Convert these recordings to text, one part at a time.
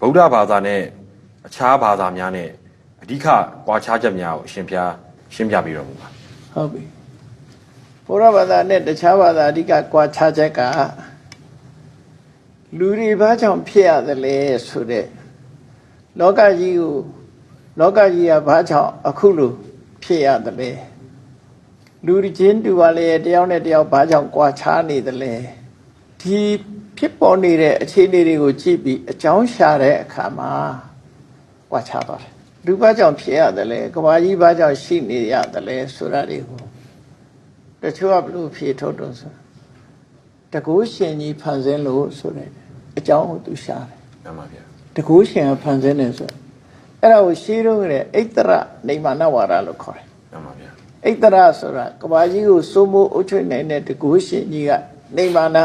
ဗုဒ္ဓဘာသာနဲ့အခြားဘာသာများနဲ့အဓိကကွာခြားချက်များကိုအရှင်ဘုရားရှင်းပြပြီးတော်မူပါဟုတ်ပြီဘုရားဘာသာနဲ့တခြားဘာသာအဓိကကွာခြားချက်ကလူတွေဘာကြောင့်ဖြစ်ရသလဲဆိုတဲ့လောကကြီးကိုလောကကြီးကဘာကြောင့်အခုလိုဖြစ်ရသလဲလူတွေချင်းတူပါလေတယောက်နဲ့တယောက်ဘာကြောင့်ကွာခြားနေသလဲဒီ ဖြစ်ပေါ်နေတဲ့အခြေအနေတွေကိုကြည့်ပြီးအကြောင်းရှာတဲ့အခါမှာကွာခြားသွားတယ်လူဘာကြောင့်ဖြစ်ရသလဲကဘာကြီးဘာကြောင့်ရှိနေရသလဲဆိုတာတွေကိုတချို့ကဘလို့ဖြေထုတ်တော့ဆိုတကူရှင်ကြီးဖန်ဆင်းလို့ဆိုတဲ့အကြောင်းကိုသူရှာတယ်မှန်ပါဗျာတကူရှင်ကဖန်ဆင်းတယ်ဆိုအဲ့ဒါကိုရှင်းတော့ကြတဲ့အိတ္တရနေမာနဝါဒလို့ခေါ်တယ်မှန်ပါဗျာအိတ္တရဆိုတာကဘာကြီးကိုစိုးမိုးအုပ်ချုပ်နိုင်တဲ့တကူရှင်ကြီးကနေမာန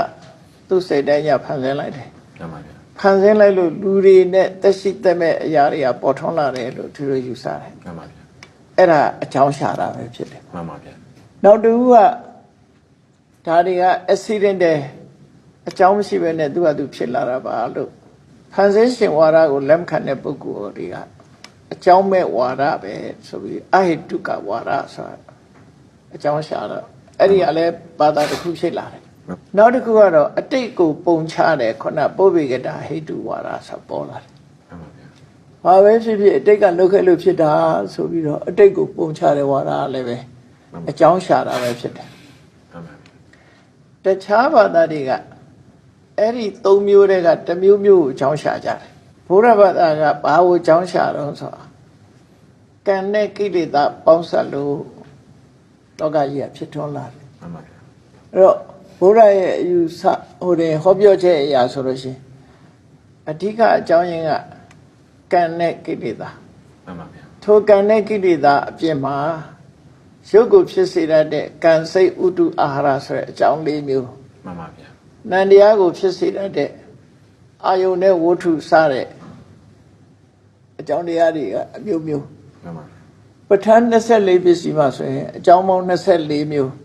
သူ့စိတ်တိုင်းညဖန်ဆင်းလိုက်တယ်မှန်ပါဗျာဖန်ဆင်းလိုက်လို့လူတွေနဲ့တက်ရှိတက်မဲ့အရာတွေကပေါ်ထွန်းလာတယ်လို့သူတို့ယူဆတယ်မှန်ပါဗျာအဲ့ဒါအကြောင်းရှာတာပဲဖြစ်တယ်မှန်ပါဗျာနောက်တစ်ခုကဒါတွေက accident တယ်အကြောင်းမရှိဘဲနဲ့သူကသူဖြစ်လာတာပါလို့ဖန်ဆင်းရှင်ဝါဒကိုလက်မခံတဲ့ပုဂ္ဂိုလ်တွေကအကြောင်းမဲ့ဝါဒပဲဆိုပြီးအဟိတုကဝါဒဆိုတာအကြောင်းရှာတော့အဲ့ဒီကလည်းဘာသာတစ်ခုဖြစ်လာတယ် နောက်တစ်ခုကတော့အတိတ်ကိုပုံချတယ်ခုနပုဗ္ဗေကတာဟိတုဝါဒဆိုပေါ်လာတယ်မှန်ပါဗျာ။ဘာပဲဖြစ်ဖြစ်အတိတ်ကလုတ်ခဲ့လို့ဖြစ်တာဆိုပြီးတော့အတိတ်ကိုပုံချတဲ့ဝါဒကလည်းပဲအကြောင်းရှာတာပဲဖြစ်တယ်မှန်ပါဗျာ။တခြားဘာသာတွေကအဲ့ဒီသုံးမျိုးတွေကတစ်မျိုးမျိုးကိုအကြောင်းရှာကြတယ်။ဘုရားဘာသာကဘာကိုအကြောင်းရှာတော့ဆိုတော့ကံနဲ့ကိလေသာပေါင်းစပ်လို့လောကကြီးကဖြစ်ထွန်းလာတယ်မှန်ပါဗျာ။အဲ့တော့ ဘုရားရဲ့အယူဆဟိုတယ်ဟောပြောချက်အရာဆိုလို့ရှိရင်အဓိကအကြောင်းရင်းကကံနဲ့ကိလေသာမှန်ပါဗျာထိုကံနဲ့ကိလေသာအပြင်မှာရုပ်ကိုဖြစ်စေတတ်တဲ့ကံစိတ်ဥတုအာဟာရဆိုတဲ့အကြောင်းလေးမျိုးမှန်ပါဗျာနန္တရားကိုဖြစ်စေတတ်တဲ့အာယုန်နဲ့ဝဋ္ထုစတဲ့အကြောင်းတရားတွေကအမျိုးမျိုးမှန်ပါဗျာပဋ္ဌာန်း24ပစ္စည်းမှာဆိုရင်အကြောင်းပေါင်း24မျိုးမှန်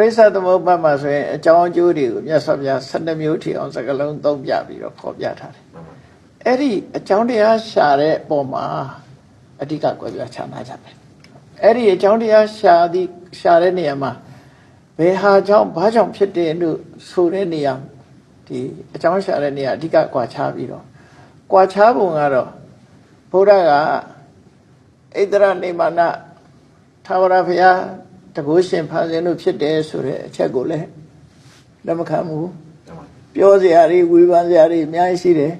ပါဗျာပရိစ္ဆသမုပ္ပါဒ်မှာဆိုရင်အကြောင်းအကျိုးတွေကိုမြတ်စွာဘုရား12မျိုးထိအောင်စကလုံးသုံးပြပြီးတော့ဖော်ပြထားတယ်မှန်ပါဗျာအဲ့ဒီအကြောင်းတရားရှာတဲ့ပုံမှာအဓိကကွဲပြားခြားနာကြတယ်အဲ့ဒီအကြောင်းတရားရှာသည်ရှာတဲ့နေရာမှာဘယ်ဟာကြောင့်ဘာကြောင့်ဖြစ်တယ်လို့ဆိုတဲ့နေရာဒီအကြောင်းရှာတဲ့နေရာအဓိကကွာခြားပြီးတော့ကွာခြားပုံကတော့ဘုရားကဣတရနေမာနသာဝရဘုရား တကုရှင်ဖန်ဆင်းလို့ဖြစ်တယ်ဆိုတဲ့အချက်ကိုလည်းလက်မခံဘူးမှန်ပါဗျာပြောစရာတွေဝေဖန်စရာတွေအများကြီးရှိတယ်